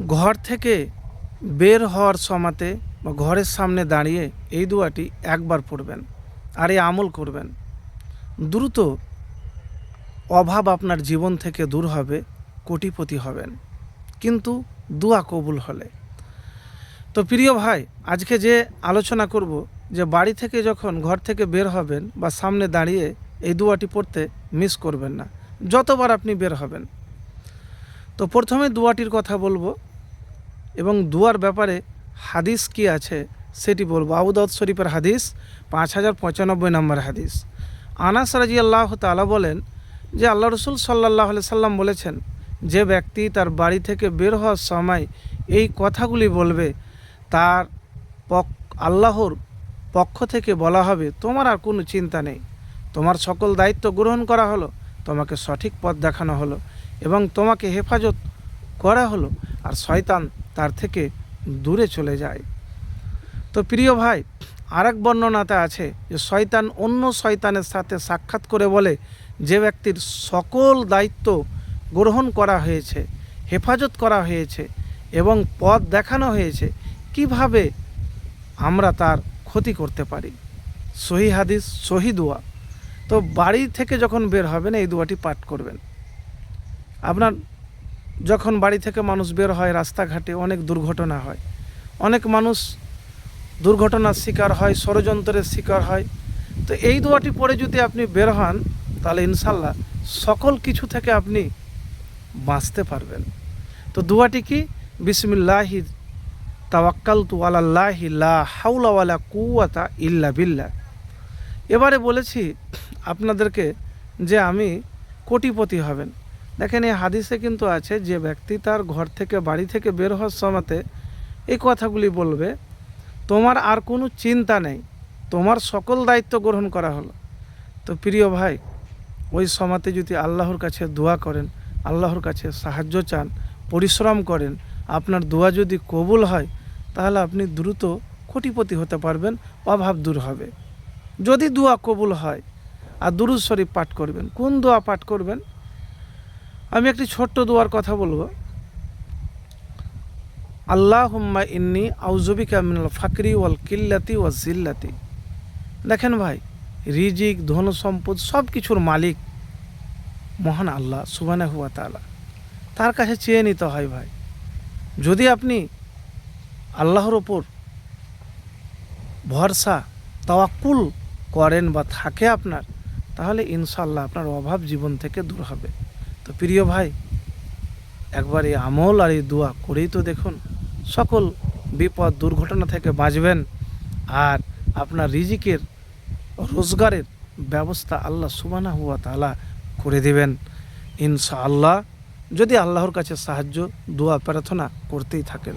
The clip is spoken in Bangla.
ঘর থেকে বের হওয়ার সমাতে বা ঘরের সামনে দাঁড়িয়ে এই দোয়াটি একবার পড়বেন আর এই আমল করবেন। দ্রুত অভাব আপনার জীবন থেকে দূর হবে, কোটিপতি হবেন। কিন্তু দোয়া কবুল হলে। তো প্রিয় ভাই, আজকে যে আলোচনা করব যে বাড়ি থেকে যখন ঘর থেকে বের হবেন বা সামনে দাঁড়িয়ে এই দুয়াটি পড়তে মিস করবেন না। যতবার আপনি বের হবেন তো প্রথমে দুয়াটির কথা বলব এবং দুয়ার ব্যাপারে হাদিস কি আছে সেটি বলব। আবুদাউদ শরীফের হাদিস, পাঁচ হাজার পঁচানব্বই নম্বর হাদিস। আনাস রাজি আল্লাহ তালা বলেন যে আল্লাহ রসুল সাল্লাহ সাল্লাম বলেছেন, যে ব্যক্তি তার বাড়ি থেকে বের হওয়ার সময় এই কথাগুলি বলবে, তার পক, আল্লাহর পক্ষ থেকে বলা হবে, তোমার আর কোনো চিন্তা নেই। তোমার সকল দায়িত্ব গ্রহণ করা হলো, তোমাকে সঠিক পথ দেখানো হলো। এবং তোমাকে হেফাজত করা হলো আর শয়তান তার থেকে দূরে চলে যায়। তো প্রিয় ভাই আর এক বর্ণনাতে আছে যে শয়তান অন্য শয়তানের সাথে সাক্ষাৎ করে বলে যে ব্যক্তির সকল দায়িত্ব গ্রহণ করা হয়েছে, হেফাজত করা হয়েছে এবং পথ দেখানো হয়েছে, কীভাবে আমরা তার ক্ষতি করতে পারি? সহি হাদিস, সহি দোয়া। তো বাড়ি থেকে যখন বের হবেন, এই দোয়াটি পাঠ করবেন। আপনার যখন বাড়ি থেকে মানুষ বের হয় রাস্তাঘাটে অনেক দুর্ঘটনা হয়। অনেক মানুষ দুর্ঘটনার শিকার হয়, ষড়যন্ত্রের শিকার হয়। তো এই দোয়াটি পড়ে যদি আপনি বের হন, তাহলে ইনশাল্লাহ সকল কিছু থেকে আপনি বাঁচতে পারবেন। তো দোয়াটি কি? বিসমিল্লাহি তাওয়াক্কাল তু আলাল্লাহি লা হাউলা ওয়ালা কুয়াতা ইল্লা বিল্লাহ। এবারে বলেছি আপনাদেরকে যে আমি কোটিপতি হবেন। দেখেন, এই হাদিসে কিন্তু আছে যে ব্যক্তি তার ঘর থেকে, বাড়ি থেকে বের হওয়ার সময়তে এই কথাগুলি বলবে, তোমার আর কোনো চিন্তা নেই, তোমার সকল দায়িত্ব গ্রহণ করা হলো। তো প্রিয় ভাই, ওই সময়তে যদি আল্লাহর কাছে দোয়া করেন, আল্লাহর কাছে সাহায্য চান, পরিশ্রম করেন, আপনার দোয়া যদি কবুল হয়, তাহলে আপনি দ্রুত কোটিপতি হতে পারবেন, অভাব দূর হবে। যদি দোয়া কবুল হয়, আর দুরুদ শরীফ পাঠ করবেন, কোন দোয়া পাঠ করবেন? আমি একটি ছোট্ট দোয়ার কথা বলব। আল্লাহ হুম্মা ইন্নি আউজবিকা মিনাল ফাকরি ওয়াল কিল্লাতি ওয়াল জিল্লাতি। দেখেন ভাই, রিজিক ধন সম্পদ সব কিছুর মালিক মহান আল্লাহ সুবানা হুয়া তালা তার কাছে চেয়ে নিতে হয় ভাই। যদি আপনি আল্লাহর ওপর ভরসা, তাওয়াক্কুল করেন বা থাকে আপনার, তাহলে ইনশাল্লাহ আপনার অভাব জীবন থেকে দূর হবে। তো প্রিয় ভাই, একবার এই আমল আর এই দোয়া করেই তো দেখুন, সকল বিপদ দুর্ঘটনা থেকে বাঁচবেন আর আপনার রিজিকের, রোজগারের ব্যবস্থা আল্লাহ সুবানা হুয়া তালা করে দেবেন। ইনশা আল্লাহ যদি আল্লাহর কাছে সাহায্য, দোয়া, প্রার্থনা করতেই থাকেন।